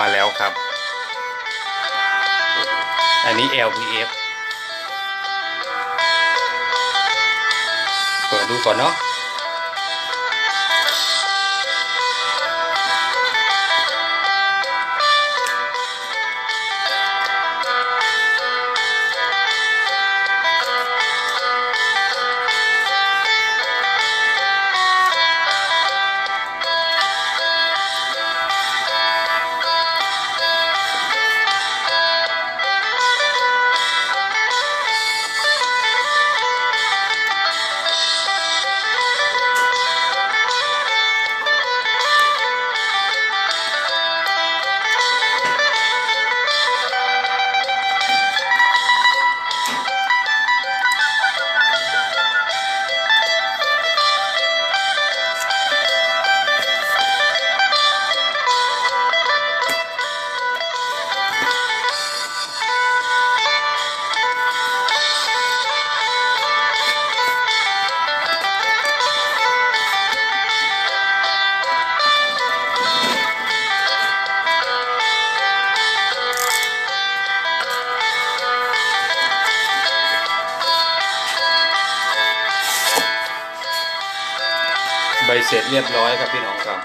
มาแล้วครับ อันนี้ LPF เปิดดูก่อนเนาะ บเสร็จเรียบร้อยครับพี่น้องครับ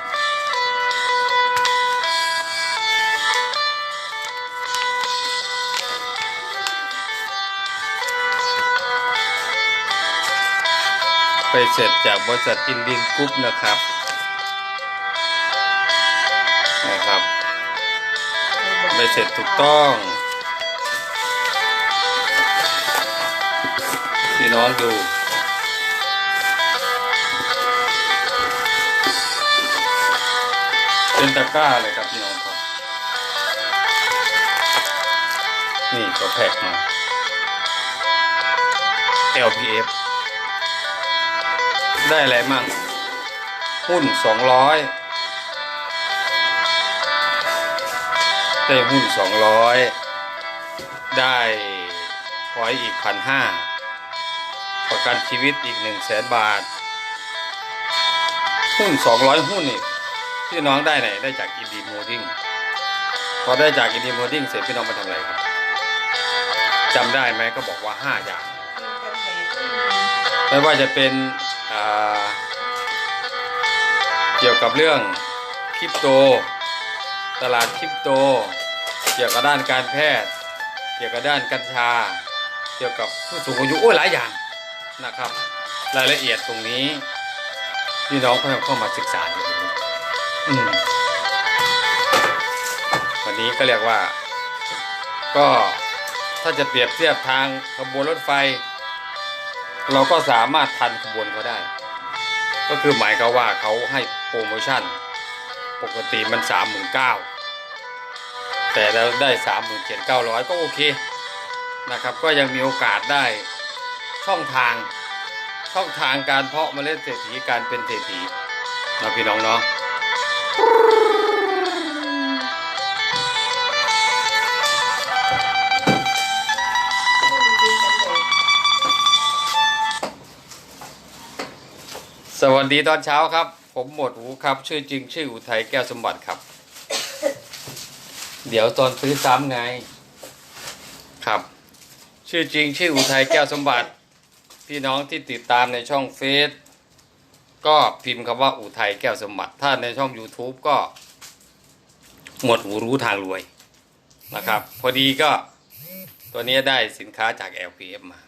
ไปเสร็จจากบริษัทอินดินกรุ๊ปนะครับนะครับไปเสร็จถูกต้องพี่น้องดู เป็นตะกร้าเลยครับพี่น้องครับ นี่ก็แพ็กมา LPF ได้อะไรมั่ง หุ้นสองร้อยได้หุ้นสองร้อยได้พอยอีกพันห้าประกันชีวิตอีกหนึ่งแสนบาท หุ้นสองร้อยหุ้นอีก พี่น้องได้ไหนได้จากอินดีโมดิ้งพอได้จากอินดีโมดิ้งเสร็จพี่น้องมาทำอะไรครับจำได้ไหมก็บอกว่าห้าอย่าง ไม่ว่าจะเป็นเกี่ยวกับเรื่องคริปโต ตลาดคริปโต เกี่ยวกับด้านการแพทย์ เกี่ยวกับด้านกัญชา เกี่ยวกับผู้สูงอายุโอ้ยหลายอย่างนะครับ รายละเอียดตรงนี้พี่น้องก็เข้ามาศึกษาอยู่ตรงนี้อืม วันนี้ก็เรียกว่า ก็ถ้าจะเปรียบเทียบทางขบวนรถไฟ เราก็สามารถทันขบวนเขาได้ ก็คือหมายก็ว่าเขาให้โปรโมชั่น ปกติมันสามหมื่นเก้าแต่เราได้สามหมื่นเจ็ดเก้าร้อยก็โอเคนะครับ ก็ยังมีโอกาสได้ช่องทาง ช่องทางการเพาะเมล็ดเศรษฐีการเป็นเศรษฐีนะพี่น้องเนาะ สวัสดีตอนเช้าครับ ผมหมวดหูครับ ชื่อจริงชื่ออุทัยแก้วสมบัติครับ เดี๋ยวตอนซื้อซ้ำไง ครับ ชื่อจริงชื่ออุทัยแก้วสมบัติ พี่น้องที่ติดตามในช่องเฟซ ก็พิมพ์คำว่าอุทัยแก้วสมบัติ ถ้าในช่อง YouTube ก็ หมวดหูรู้ทางรวยนะครับ พอดีก็ตัวนี้ได้สินค้าจาก LPF มา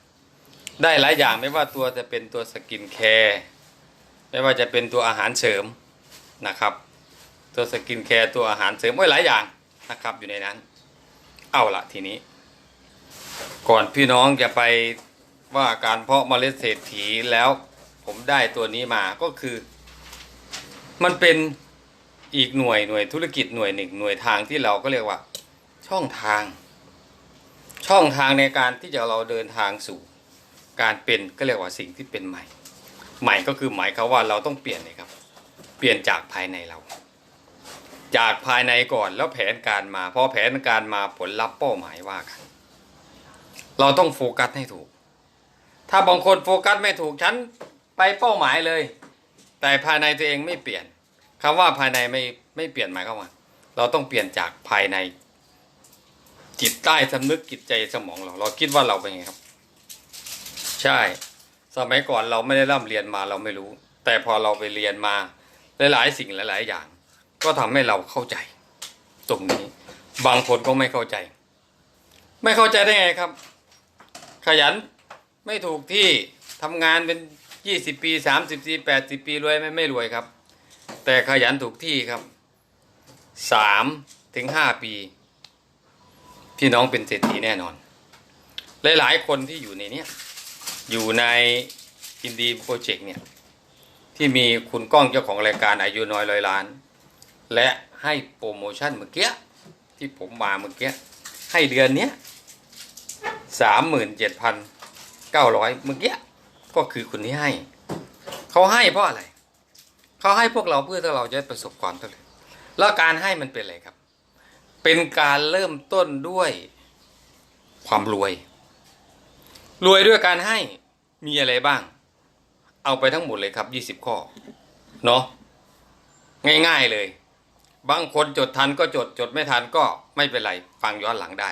ได้หลายอย่างไม่ว่าตัวจะเป็นตัวสกินแคร์ไม่ว่าจะเป็นตัวอาหารเสริมนะครับ ตัวสกินแคร์ตัวอาหารเสริมไว้หลายอย่างนะครับ อยู่ในนั้น เอาละทีนี้ ก่อนพี่น้องจะไปว่าการเพาะเมล็ดเศรษฐีแล้ว ผมได้ตัวนี้มาก็คือ มันเป็นอีกหน่วยหน่วยธุรกิจหน่วยหนึ่งหน่วยทางที่เราก็เรียกว่า ช่องทาง ช่องทางในการที่จะเราเดินทางสู่การเป็นก็เรียกว่าสิ่งที่เป็นใหม่ ใหม่ก็คือหมายความว่าเราต้องเปลี่ยนเลยครับ เปลี่ยนจากภายในเรา จากภายในก่อนแล้วแผนการมาพอแผนการมาผลลัพธ์เป้าหมายว่ากัน เราต้องโฟกัสให้ถูก ถ้าบางคนโฟกัสไม่ถูกฉัน ไปเป้าหมายเลย แต่ภายในตัวเองไม่เปลี่ยนคำว่าภายในไม่ไม่เปลี่ยนหมายความว่าเราต้องเปลี่ยนจากภายใน จิตใต้สำนึกจิตใจสมองเรา เราคิดว่าเราเป็นไงครับ ใช่ สมัยก่อนเราไม่ได้ร่ำเรียนมาเราไม่รู้ แต่พอเราไปเรียนมาหลายๆสิ่งหลาย ๆ อย่าง ก็ทำให้เราเข้าใจ ตรงนี้ บางคนก็ไม่เข้าใจ ไม่เข้าใจได้ไงครับ ขยันไม่ถูกที่ทำงานเป็น ยี่สิบปีสามสิบปีแปดสิบปีรวยไม่ไม่รวยครับ แต่ขยันถูกที่ครับสามถึงห้าปีพี่น้องเป็นเศรษฐีแน่นอน หลาย ๆ คนที่อยู่ในนี้อยู่ในอินดีโปรเจกต์เนี่ยที่มีคุณก้องเจ้าของรายการอายุน้อยร้อยล้าน และให้โปรโมชั่นเมื่อกี้ที่ผมมาเมื่อกี้ให้เดือนเนี้ยสามหมื่นเจ็ดพันเก้าร้อยเมื่อกี้ ก็คือคนที่ให้ เขาให้เพราะอะไร เขาให้พวกเราเพื่อที่เราจะประสบความสำเร็จแล้วการให้มันเป็นอะไรครับ เป็นการเริ่มต้นด้วยความรวย รวยด้วยการให้มีอะไรบ้าง เอาไปทั้งหมดเลยครับยี่สิบข้อ เนาะง่าย ๆเลย บางคนจดทันก็จดจดไม่ทันก็ไม่เป็นไร ฟังย้อนหลังได้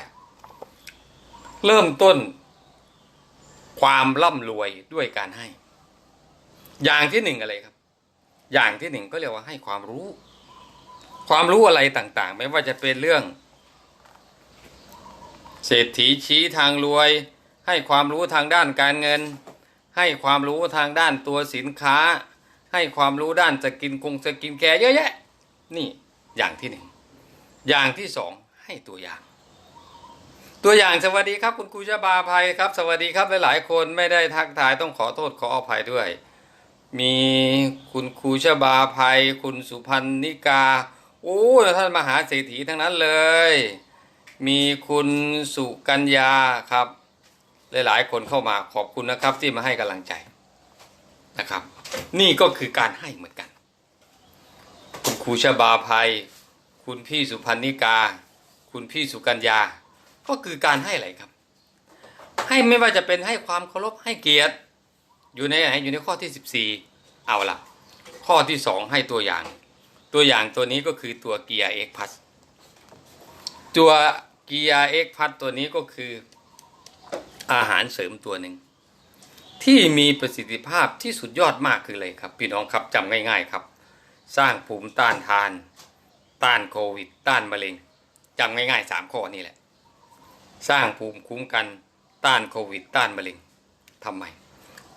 เริ่มต้น ความร่ำรวยด้วยการให้ อย่างที่หนึ่งอะไรครับ อย่างที่หนึ่งก็เรียกว่าให้ความรู้ ความรู้อะไรต่าง ๆ ไม่ว่าจะเป็นเรื่อง เศรษฐีชี้ทางรวย ให้ความรู้ทางด้านการเงิน ให้ความรู้ทางด้านตัวสินค้า ให้ความรู้ด้านสกินคงสกินแคร์เยอะแยะ นี่อย่างที่หนึ่งอย่างที่สองให้ตัวอย่าง ตัวอย่างสวัสดีครับคุณครูชบาภัยครับ สวัสดีครับหลายๆ คนไม่ได้ทักทายต้องขอโทษขออภัยด้วย มีคุณครูชบาภัย คุณสุพันนิกาโอ้ท่านมหาเศรษฐีทั้งนั้นเลย มีคุณสุกัญญาครับ หลายๆ คนเข้ามาขอบคุณนะครับที่มาให้กำลังใจนะครับ นี่ก็คือการให้เหมือนกัน คุณครูชบาภัย คุณพี่สุพันนิกา คุณพี่สุกัญญา ก็คือการให้อะไรครับ ให้ไม่ว่าจะเป็นให้ความเคารพให้เกียรติ อยู่ในไหนอยู่ในข้อที่14เอาละข้อที่2ให้ตัวอย่าง ตัวอย่างตัวนี้ก็คือตัวเกียร์เอ็กพัสตัวเกียร์เอ็กพัสตัวนี้ก็คืออาหารเสริมตัวหนึ่งที่มีประสิทธิภาพที่สุดยอดมากคืออะไรครับ พี่น้องครับจำง่าย ๆครับ สร้างภูมิต้านทาน ต้านโควิด ต้านมะเร็งจำง่ายๆสามข้อนี่แหละ สร้างภูมิคุ้มกันต้านโควิด ต้านมะเร็งทำไม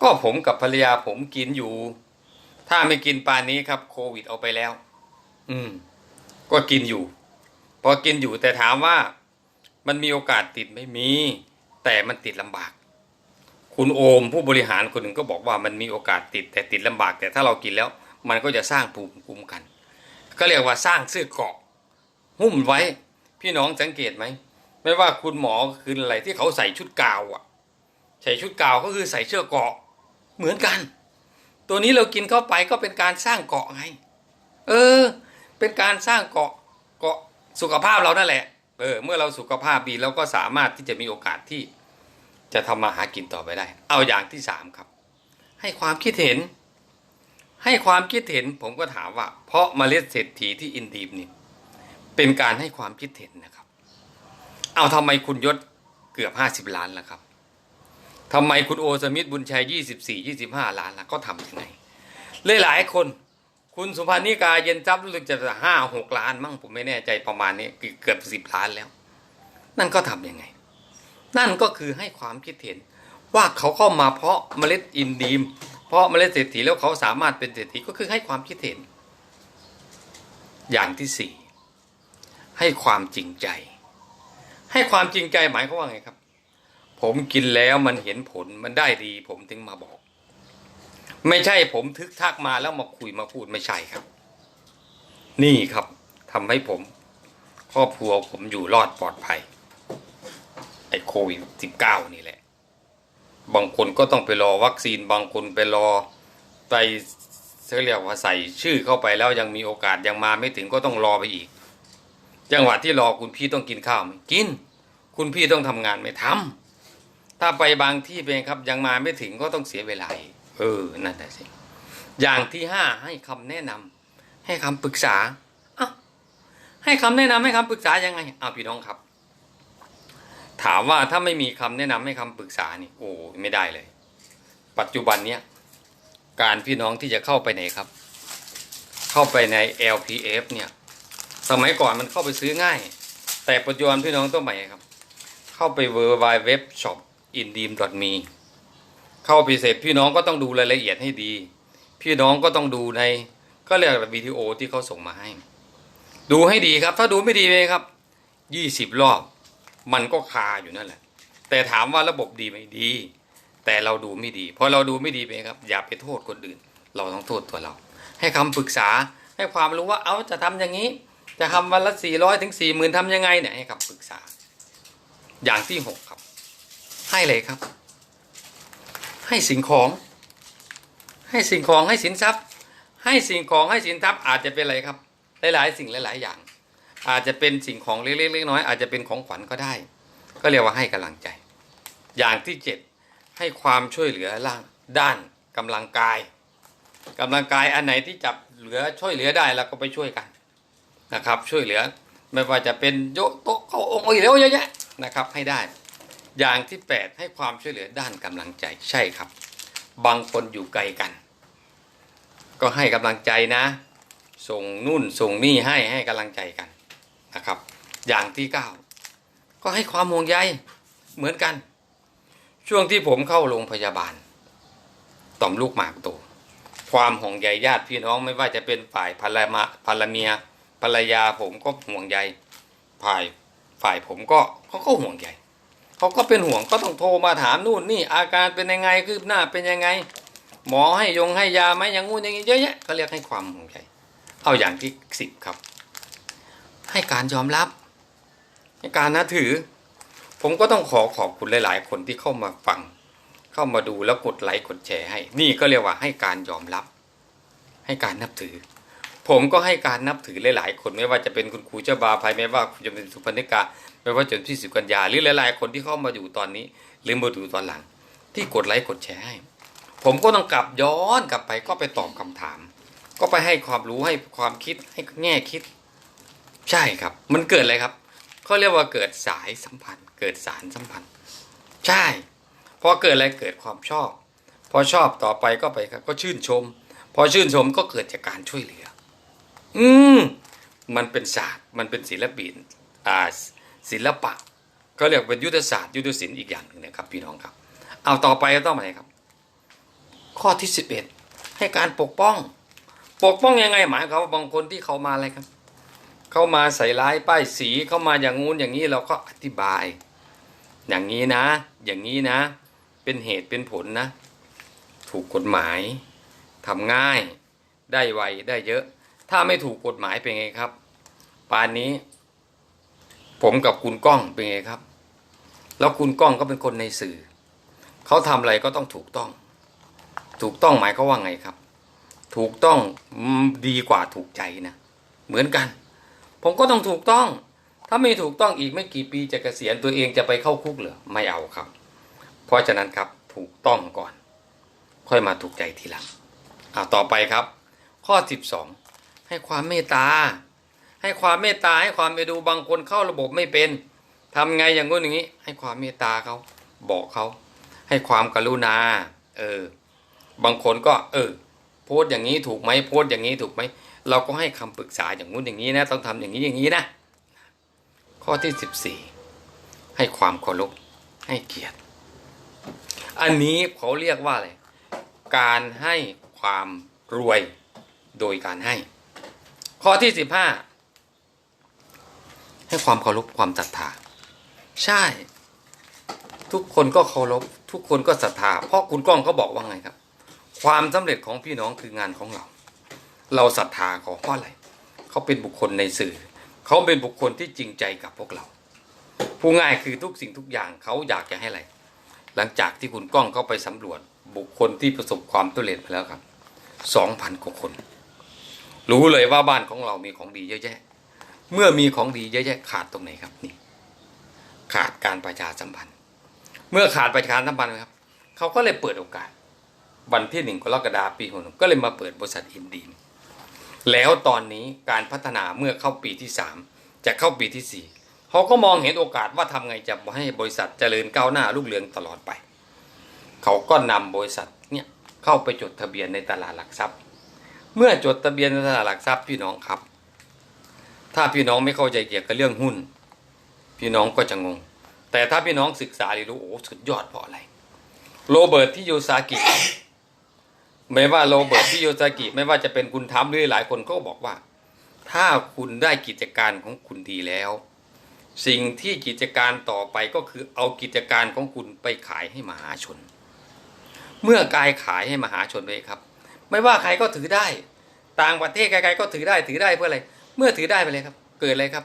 ก็ผมกับภรรยาผมกินอยู่ ถ้าไม่กินปานนี้ครับโควิดเอาไปแล้ว อืม ก็กินอยู่ พอกินอยู่แต่ถามว่ามันมีโอกาสติดไม่มี แต่มันติดลำบาก คุณโอมผู้บริหารคนหนึ่งก็บอกว่ามันมีโอกาสติดแต่ติดลำบาก แต่ถ้าเรากินแล้ว มันก็จะสร้างภูมิคุ้มกัน ก็เรียกว่าสร้างเสื้อเกาะหุ้มไว้พี่น้องสังเกตไหม ไม่ว่าคุณหมอคืออะไรที่เขาใส่ชุดกาวอะ ใส่ชุดกาวก็คือใส่เชือกเกาะ เหมือนกัน ตัวนี้เรากินเข้าไปก็เป็นการสร้างเกาะไง เออ เป็นการสร้างเกาะเกาะสุขภาพเรานั่นแหละ เออ เมื่อเราสุขภาพดีเราก็สามารถที่จะมีโอกาสที่จะทำมาหากินต่อไปได้ เอาอย่างที่สามครับ ให้ความคิดเห็น ให้ความคิดเห็นผมก็ถามว่า เพราะเมล็ดเศรษฐีที่อินดีมนี่เป็นการให้ความคิดเห็นนะครับ เอาทำไมคุณยศเกือบห้าสิบล้านล่ะครับทำไมคุณโอสมิธบุญชัยยี่สิบสี่ยี่สิบห้าล้านล่ะก็ทำยังไงหลายๆคนคุณสุภานิกาเย็นทรัพย์รู้สึกจะห้าหกล้านมั้งผมไม่แน่ใจประมาณนี้เกือบสิบล้านแล้ว นั่นก็ทำยังไง นั่นก็คือให้ความคิดเห็น ว่าเขาเข้ามาเพราะเมล็ดอินดีม เพราะเมล็ดเศรษฐีแล้วเขาสามารถเป็นเศรษฐีก็คือให้ความคิดเห็น อย่างที่สี่ให้ความจริงใจ ให้ความจริงใจหมายเขาว่าไงครับ ผมกินแล้วมันเห็นผลมันได้ดี ผมถึงมาบอก ไม่ใช่ผมทึกทักมาแล้วมาคุยมาพูดไม่ใช่ครับ นี่ครับทำให้ผมครอบครัวผมอยู่รอดปลอดภัยไอ้โควิดสิบเก้านี่แหละ บางคนก็ต้องไปรอวัคซีน บางคนไปรอไปเขาเรียกว่าใส่ชื่อเข้าไปแล้วยังมีโอกาสยังมาไม่ถึงก็ต้องรอไปอีก จังหวะที่รอคุณพี่ต้องกินข้าวไหมกิน คุณพี่ต้องทำงานไหม่ทำถ้าไปบางที่เป็นครับ ยังมาไม่ถึงก็ต้องเสียเวลาเออนั่นแหละสิอย่างที่ห้าให้คำแนะนำให้คำปรึกษาอ้าให้คำแนะนำให้คำปรึกษายังไงอ้าวพี่น้องครับ ถามว่าถ้าไม่มีคำแนะนำให้คำปรึกษานี่โอ้ไม่ได้เลย ปัจจุบันเนี้ยการพี่น้องที่จะเข้าไปไหนครับ เข้าไปใน LPF เนี่ย สมัยก่อนมันเข้าไปซื้อง่าย แต่ปัจจุบันพี่น้องต้องใหม่ครับ เข้าไป w w w shop i n d e a m me เข้าไปเสร็จพี่น้องก็ต้องดูรายละเอียดให้ดี พี่น้องก็ต้องดูในก็เรียกว่าวิดีโอที่เขาส่งมาให้ ดูให้ดีครับ ถ้าดูไม่ดีเลยครับยี่สิบรอบ มันก็คาอยู่นั่นแหละ แต่ถามว่าระบบดีไหมดี แต่เราดูไม่ดีพอเราดูไม่ดีไปครับ อย่าไปโทษคนอื่น เราต้องโทษตัวเรา ให้คำปรึกษาให้ความรู้ว่าเอาจะทำอย่างนี้ จะทำวันละสี่ร้อยถึงสี่หมื่นทำยังไงเนี่ยให้คำปรึกษา อย่างที่หกครับ ให้เลยครับ ให้สิ่งของ ให้สิ่งของให้สินทรัพย์ ให้สิ่งของให้สินทรัพย์อาจจะเป็นอะไรครับ หลาย ๆ สิ่งหลาย ๆ อย่าง อาจจะเป็นสิ่งของเล็กๆน้อยๆอาจจะเป็นของขวัญก็ได้ ก็เรียกว่าให้กำลังใจ อย่างที่เจ็ดให้ความช่วยเหลือร่างด้านกำลังกายกำลังกายอันไหนที่จับเหลือช่วยเหลือได้เราก็ไปช่วยกัน นะครับ ช่วยเหลือ ไม่ว่าจะเป็นโยโตะเขาองค์อีกแล้วเยอะแยะนะครับ ให้ได้ อย่างที่แปดให้ความช่วยเหลือด้านกำลังใจใช่ครับ บางคนอยู่ไกลกัน ก็ให้กำลังใจนะ ส่งนู่นส่งนี่ให้ให้กำลังใจกันนะครับ อย่างที่เก้าก็ให้ความห่วงใยเหมือนกัน ช่วงที่ผมเข้าโรงพยาบาลต่อมลูกหมากโตความห่วงใยญาติพี่น้องไม่ว่าจะเป็นฝ่ายภรรมาภรรเมีย ภรรยาผมก็ห่วงใยฝ่ายฝ่ายผมก็เขาก็ห่วงใยเขาก็เป็นห่วงก็ต้องโทรมาถามนู่นนี่อาการเป็นยังไงคืบหน้าเป็นยังไง หมอให้ยงให้ยาไหมอย่างงู้นอย่างนี้เยอะแยะก็เรียกให้ความห่วงใยเอาอย่างที่สิบครับ ให้การยอมรับให้การนับถือ ผมก็ต้องขอขอบคุณหลาย ๆ คนที่เข้ามาฟัง เข้ามาดูแล้วกดไลค์กดแชร์ให้ นี่ก็เรียกว่าให้การยอมรับ ให้การนับถือ ผมก็ให้การนับถือหลายๆ คนไม่ว่าจะเป็นคุณครูเจ้าบาภัยไม่ว่าคุณจะเป็นสุพรรณิกาไม่ว่าจะเป็นพี่สิบกัญญาหรือหลายๆ คนที่เข้ามาอยู่ตอนนี้ หรือมาดูตอนหลัง ที่กดไลค์กดแชร์ให้ผมก็ต้องกลับย้อนกลับไปก็ไปตอบคำถาม ก็ไปให้ความรู้ให้ความคิดให้แง่คิด ใช่ครับ มันเกิดอะไรครับเขาเรียกว่าเกิดสายสัมพันธ์ เกิดสารสัมพันธ์ ใช่พอเกิดอะไรเกิดความชอบ พอชอบต่อไปก็ไปครับก็ชื่นชม พอชื่นชมก็เกิดจากการช่วยเหลือ อืมมันเป็นศาสตร์ มันเป็นศิลปินอ่าศิลปะก็เรียกเป็นยุทธศาสตร์ยุทธศิลป์อีกอย่างหนึ่งนะครับพี่น้องครับ เอาต่อไปก็ต้องอะไรครับ ข้อที่สิบเอ็ดให้การปกป้อง ปกป้องยังไงหมายความว่าบางคนที่เขามาอะไรครับ เขามาใส่ร้ายป้ายสีเขามาอย่างงู้นอย่างนี้เราก็อธิบาย อย่างนี้นะ อย่างนี้นะ เป็นเหตุเป็นผลนะ ถูกกฎหมายทำง่าย ได้ไวได้เยอะ ถ้าไม่ถูกกฎหมายเป็นไงครับป่านนี้ ผมกับคุณก้องเป็นไงครับ แล้วคุณก้องก็เป็นคนในสื่อ เขาทำอะไรก็ต้องถูกต้อง ถูกต้องหมายเขาว่าไงครับ ถูกต้องดีกว่าถูกใจนะเหมือนกัน ผมก็ต้องถูกต้อง ถ้าไม่ถูกต้องอีกไม่กี่ปีจะเกษียณตัวเองจะไปเข้าคุกเหรอไม่เอาครับ เพราะฉะนั้นครับถูกต้องก่อน ค่อยมาถูกใจทีหลังอ่าต่อไปครับ ข้อ 12 ให้ความเมตตา ให้ความเมตตาให้ความไปดูบางคนเข้าระบบไม่เป็นทำไงอย่างงู้นอย่างนี้ ให้ความเมตตาเขาบอกเขา ให้ความกรุณา เออ บางคนก็ เออ โพสต์อย่างนี้ถูกไหมโพสต์อย่างนี้ถูกไหมเราก็ให้คำปรึกษาอย่างงู้นอย่างนี้นะ ต้องทำอย่างนี้อย่างนี้นะ ข้อที่14ให้ความเคารพให้เกียรติ อันนี้เขาเรียกว่าอะไรการให้ความรวยโดยการให้ ข้อที่15ให้ความเคารพความศรัทธาใช่ ทุกคนก็เคารพทุกคนก็ศรัทธาเพราะคุณก้องเขาบอกว่าไงครับ ความสำเร็จของพี่น้องคืองานของเรา เราศรัทธาเขาเพราะอะไรเขาเป็นบุคคลในสื่อเขาเป็นบุคคลที่จริงใจกับพวกเรา ผู้ง่ายคือทุกสิ่งทุกอย่างเขาอยากจะให้อะไร หลังจากที่คุณก้องเข้าไปสำรวจบุคคลที่ประสบความสำเร็จมาแล้วครับสองพันกว่าคน รู้เลยว่าบ้านของเรามีของดีเยอะแยะ เมื่อมีของดีเยอะแยะ ขาดตรงไหนครับนี่ ขาดการประชาสัมพันธ์ เมื่อขาดประชาสัมพันธ์ครับ เขาก็เลยเปิดโอกาส วันที่หนึ่งกรกฎาคมปีหกก็เลยมาเปิดบริษัทอินดีมแล้วตอนนี้การพัฒนาเมื่อเข้าปีที่สามจะเข้าปีที่สี่เขาก็มองเห็นโอกาสว่าทำไงจะให้บริษัทเจริญก้าวหน้ารุ่งเรืองตลอดไป เขาก็นำบริษัทเนี่ยเข้าไปจดทะเบียนในตลาดหลักทรัพย์ เมื่อจดทะเบียนในตลาดหลักทรัพย์พี่น้องครับ ถ้าพี่น้องไม่เข้าใจเกี่ยวกับเรื่องหุ้น พี่น้องก็จะงง แต่ถ้าพี่น้องศึกษาเรียนรู้โอ้สุดยอดเพราะอะไร โรเบิร์ตที่โยซากิ ไม่ว่าโรเบิร์ตที่โยซากิ ไม่ว่าจะเป็นคุณทำหรือหลายคนก็บอกว่า ถ้าคุณได้กิจการของคุณดีแล้ว สิ่งที่กิจการต่อไปก็คือเอากิจการของคุณไปขายให้มหาชน เมื่อกายขายให้มหาชนเลยครับ ไม่ว่าใครก็ถือได้ ต่างประเทศใครๆก็ถือได้ถือได้เพื่ออะไร เมื่อถือได้ไปเลยครับ เกิดอะไรครับ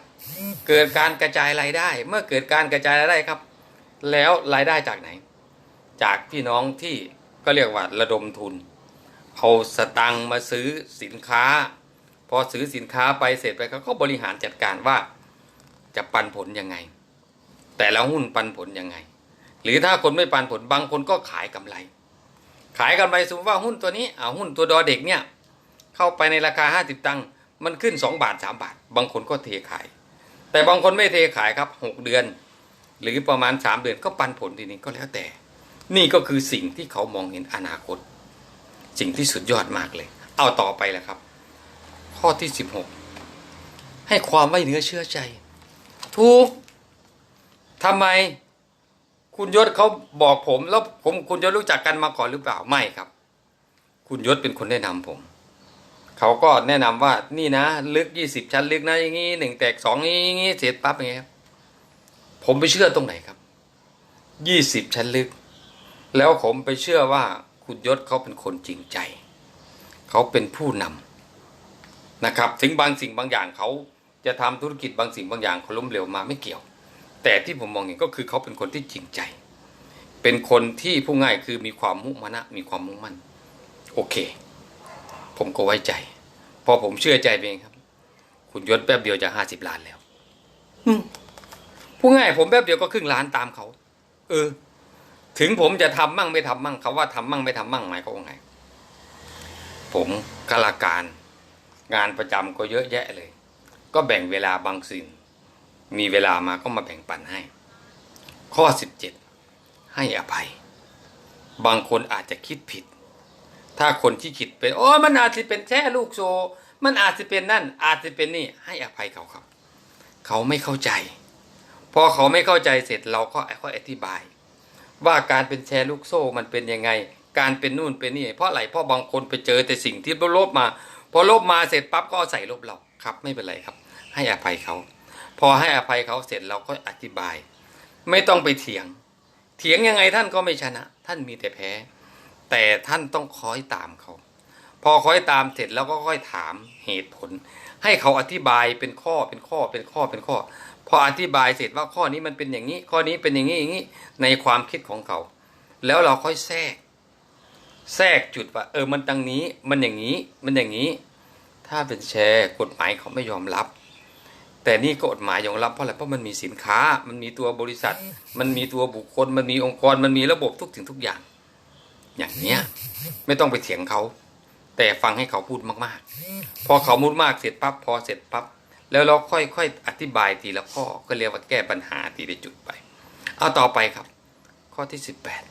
เกิดการกระจายรายได้ เมื่อเกิดการกระจายรายได้ครับ แล้วรายได้จากไหน จากพี่น้องที่ก็เรียกว่าระดมทุนเอาสตังค์มาซื้อสินค้า พอซื้อสินค้าไปเสร็จไปเขาก็บริหารจัดการว่าจะปันผลยังไง แต่ละหุ้นปันผลยังไง หรือถ้าคนไม่ปันผลบางคนก็ขายกำไร ขายกำไรสมมติว่าหุ้นตัวนี้เอาหุ้นตัวดอเด็กเนี่ยเข้าไปในราคา 50 ตังค์มันขึ้น 2 บาท 3 บาท บางคนก็เทขาย แต่บางคนไม่เทขายครับ 6 เดือน หรือประมาณ 3 เดือนก็ปันผลทีนี้ก็แล้วแต่ นี่ก็คือสิ่งที่เขามองเห็นอนาคต สิ่งที่สุดยอดมากเลย เอาต่อไปแล้วครับ ข้อที่ 16 ให้ความไว้เนื้อเชื่อใจ ถูกทำไม คุณยศเขาบอกผม แล้วผมคุณยศรู้จักกันมาก่อนหรือเปล่าไม่ครับ คุณยศเป็นคนแนะนำผม เขาก็แนะนำว่านี่นะ ลึกยี่สิบชั้นลึกนะอย่างงี้หนึ่งแตกสองงี้อย่างงี้เสร็จปั๊บอย่างเงี้ยผมไปเชื่อตรงไหนครับยี่สิบชั้นลึก แล้วผมไปเชื่อว่าคุณยศเขาเป็นคนจริงใจ เขาเป็นผู้นำนะครับ ถึงบางสิ่งบางอย่างเขาจะทำธุรกิจบางสิ่งบางอย่างเขาล้มเหลวมาไม่เกี่ยว แต่ที่ผมมองเห็นก็คือเขาเป็นคนที่จริงใจ เป็นคนที่ผู้ง่ายคือมีความมุ่งมั่นมีความมุ่งมั่น โอเค ผมก็ไว้ใจ พอผมเชื่อใจเองครับ คุณยศแป๊บเดียวจะห้าสิบล้านแล้วอืมผู้ง่ายผมแป๊บเดียวก็ครึ่งล้านตามเขา เออ ถึงผมจะทำมั่งไม่ทำมั่งเขาว่าทำมั่งไม่ทำมั่งหมายเขามว่าไง ผมกลาการ งานประจำก็เยอะแยะเลย ก็แบ่งเวลาบางสิ่ง มีเวลามาก็มาแบ่งปันให้ ข้อสิบเจ็ดให้อภัย บางคนอาจจะคิดผิด ถ้าคนที่คิดเป็นโอ้มันอาจจะเป็นแค่ลูกโซ มันอาจจะเป็นนั่น อาจจะเป็นนี่ ให้อภัยเขาครับ เขาไม่เข้าใจ พอเขาไม่เข้าใจเสร็จเราก็ค่อยอธิบาย ว่าการเป็นแชร์ลูกโซ่มันเป็นยังไง การเป็นนู่นเป็นนี่ เพราะอะไรเพราะบางคนไปเจอแต่สิ่งที่ลบมา พอลบมาเสร็จปั๊บก็ใส่ลบเราครับ ไม่เป็นไรครับ ให้อภัยเขา พอให้อภัยเขาเสร็จเราก็อธิบาย ไม่ต้องไปเถียง เถียงยังไงท่านก็ไม่ชนะ ท่านมีแต่แพ้ แต่ท่านต้องคอยตามเขา พอคอยตามเสร็จแล้วก็ค่อยถามเหตุผล ให้เขาอธิบายเป็นข้อเป็นข้อเป็นข้อเป็นข้อ พออธิบายเสร็จว่าข้อนี้มันเป็นอย่างนี้ ข้อนี้เป็นอย่างนี้อย่างนี้ในความคิดของเขา แล้วเราค่อยแทรกแทรกจุดว่าเออมันตังนี้มันอย่างนี้มันอย่างนี้ ถ้าเป็นแชร์กฎหมายเขาไม่ยอมรับ แต่นี่กฎหมายยอมรับเพราะอะไรเพราะมันมีสินค้า มันมีตัวบริษัท มันมีตัวบุคคล มันมีองค์กร มันมีระบบทุกสิ่งทุกอย่าง อย่างเนี้ยไม่ต้องไปเถียงเขา แต่ฟังให้เขาพูดมาก ๆ พอเขาพูดมากเสร็จปั๊บพอเสร็จปั๊บแล้วเราค่อยๆอธิบายทีละข้อก็เรียกว่าแก้ปัญหาทีละจุดไป เอาต่อไปครับ ข้อที่สิบแปด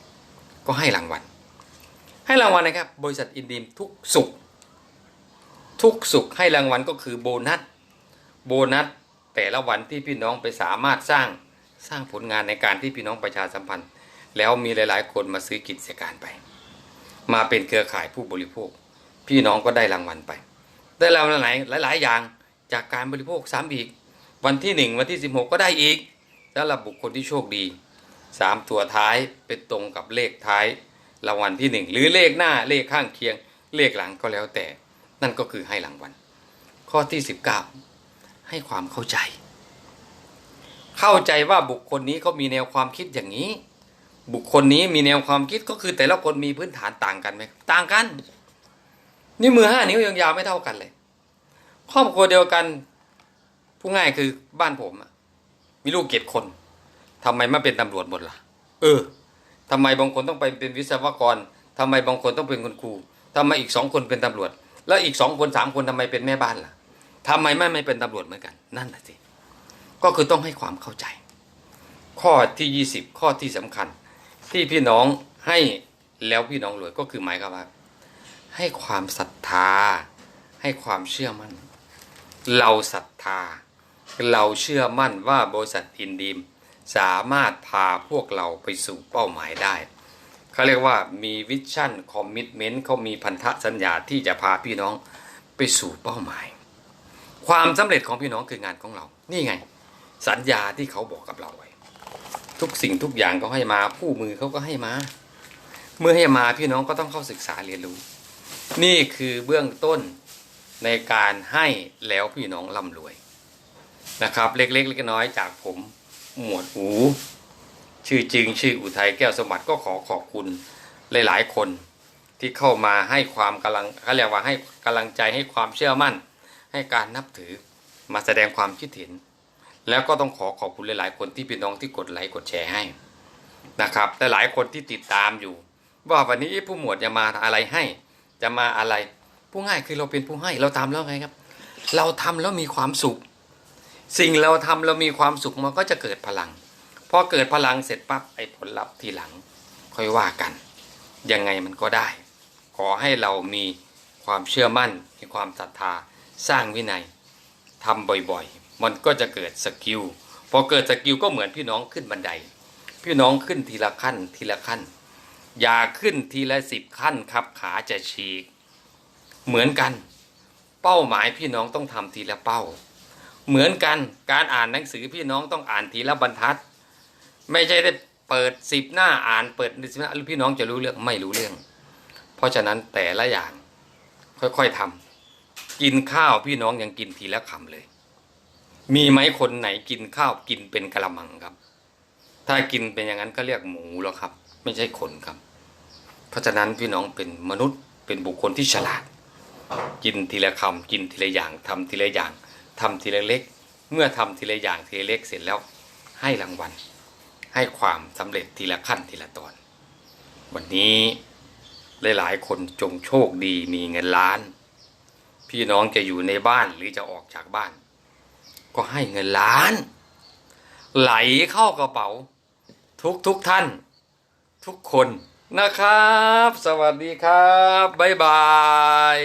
ก็ให้รางวัล ให้รางวัลนะครับ บริษัทอินดีมทุกสุข ทุกสุขให้รางวัลก็คือโบนัส โบนัส แต่ละวันที่พี่น้องไปสามารถสร้างสร้างผลงานในการที่พี่น้องประชาสัมพันธ์ แล้วมีหลาย ๆ คนมาซื้อกิจการไป มาเป็นเครือข่ายผู้บริโภค พี่น้องก็ได้รางวัลไป ได้รางวัลไหนหลาย ๆ อย่างจากการบริโภคซ้ำอีก วันที่หนึ่งวันที่สิบหกก็ได้อีกสำหรับบุคคลที่โชคดีสามตัวท้ายเป็นตรงกับเลขท้ายรางวัลที่หนึ่งหรือเลขหน้าเลขข้างเคียง เลขหลังก็แล้วแต่ นั่นก็คือให้รางวัลข้อที่สิบเก้า ให้ความเข้าใจ เข้าใจว่าบุคคลนี้เขามีแนวความคิดอย่างนี้ บุคคลนี้มีแนวความคิดก็คือแต่ละคนมีพื้นฐานต่างกันไหมต่างกัน นี่มือห้านิ้วยังยาวไม่เท่ากันเลย ครอบครัวเดียวกันผู้ง่ายคือบ้านผมอะมีลูกเจ็ดคนทำไมไม่เป็นตำรวจหมดล่ะ เออทำไมบางคนต้องไปเป็นวิศวกรทำไมบางคนต้องเป็นคุณครูทำไมอีกสองคนเป็นตำรวจ แล้วอีกสองคนสามคนทำไมเป็นแม่บ้านล่ะ ทำไมไม่ไม่เป็นตำรวจเหมือนกัน นั่นแหละสิก็คือต้องให้ความเข้าใจ ข้อที่ยี่สิบข้อที่สำคัญ ที่พี่น้องให้แล้วพี่น้องรวยก็คือหมายความว่าให้ความศรัทธา ให้ความเชื่อมั่น เราศรัทธา เราเชื่อมั่นว่าบริษัทอินดีมสามารถพาพวกเราไปสู่เป้าหมายได้เขาเรียกว่ามีวิชั่นคอมมิชเมนต์เขามีพันธสัญญาที่จะพาพี่น้องไปสู่เป้าหมาย ความสำเร็จของพี่น้องคืองานของเรา นี่ไง สัญญาที่เขาบอกกับเราไว้ ทุกสิ่งทุกอย่างก็ให้มา ผู้มือเขาก็ให้มา เมื่อให้มาพี่น้องก็ต้องเข้าศึกษาเรียนรู้ นี่คือเบื้องต้นในการให้แล้วพี่น้องร่ำรวยนะครับ เล็กๆเล็กน้อยจากผมหมวดหูชื่อจริงชื่ออุทัยแก้วสมบัติก็ขอขอบคุณหลาย ๆ คนที่เข้ามาให้ความกำลังเขาเรียกว่าให้กำลังใจให้ความเชื่อมั่น ให้การนับถือมาแสดงความคิดเห็น แล้วก็ต้องขอขอบคุณหลาย ๆ คนที่พี่น้องที่กดไลค์กดแชร์ให้นะครับแต่หลายคนที่ติดตามอยู่ ว่าวันนี้ผู้หมวดจะมาอะไรให้ จะมาอะไรผู้ง่ายคือเราเป็นผู้ให้เราทำแล้วไงครับ เราทำแล้วมีความสุข สิ่งเราทำเรามีความสุขมันก็จะเกิดพลังพอเกิดพลังเสร็จปั๊บไอ้ผลลัพธ์ทีหลัง ค่อยว่ากัน ยังไงมันก็ได้ ขอให้เรามีความเชื่อมั่นมีความศรัทธา สร้างวินัยทำบ่อยๆ มันก็จะเกิดสกิลพอเกิดสกิลก็เหมือนพี่น้องขึ้นบันได พี่น้องขึ้นทีละขั้นทีละขั้น อย่าขึ้นทีละสิบขั้นครับขาจะฉีก เหมือนกัน เป้าหมายพี่น้องต้องทำทีละเป้า เหมือนกันการอ่านหนังสือพี่น้องต้องอ่านทีละบรรทัด ไม่ใช่ได้เปิดสิบหน้าอ่านเปิดสิบหน้าพี่น้องจะรู้เรื่องไม่รู้เรื่อง เพราะฉะนั้นแต่ละอย่างค่อยๆทำ กินข้าวพี่น้องยังกินทีละคำเลย มีไหมคนไหนกินข้าวกินเป็นกะละมังครับ ถ้ากินเป็นอย่างนั้นก็เรียกหมูแล้วครับ ไม่ใช่คนครับ เพราะฉะนั้นพี่น้องเป็นมนุษย์เป็นบุคคลที่ฉลาด กินทีละคำกินทีละอย่างทำทีละอย่างทำทีละเล็ก เมื่อทำทีละอย่างทีละเล็กเสร็จแล้ว ให้รางวัล ให้ความสำเร็จทีละขั้นทีละตอน วันนี้หลายๆคนจงโชคดีมีเงินล้าน พี่น้องจะอยู่ในบ้านหรือจะออกจากบ้าน ก็ให้เงินล้าน ไหลเข้ากระเป๋า ทุกทุกท่าน ทุกคนนะครับ สวัสดีครับ บ๊ายบาย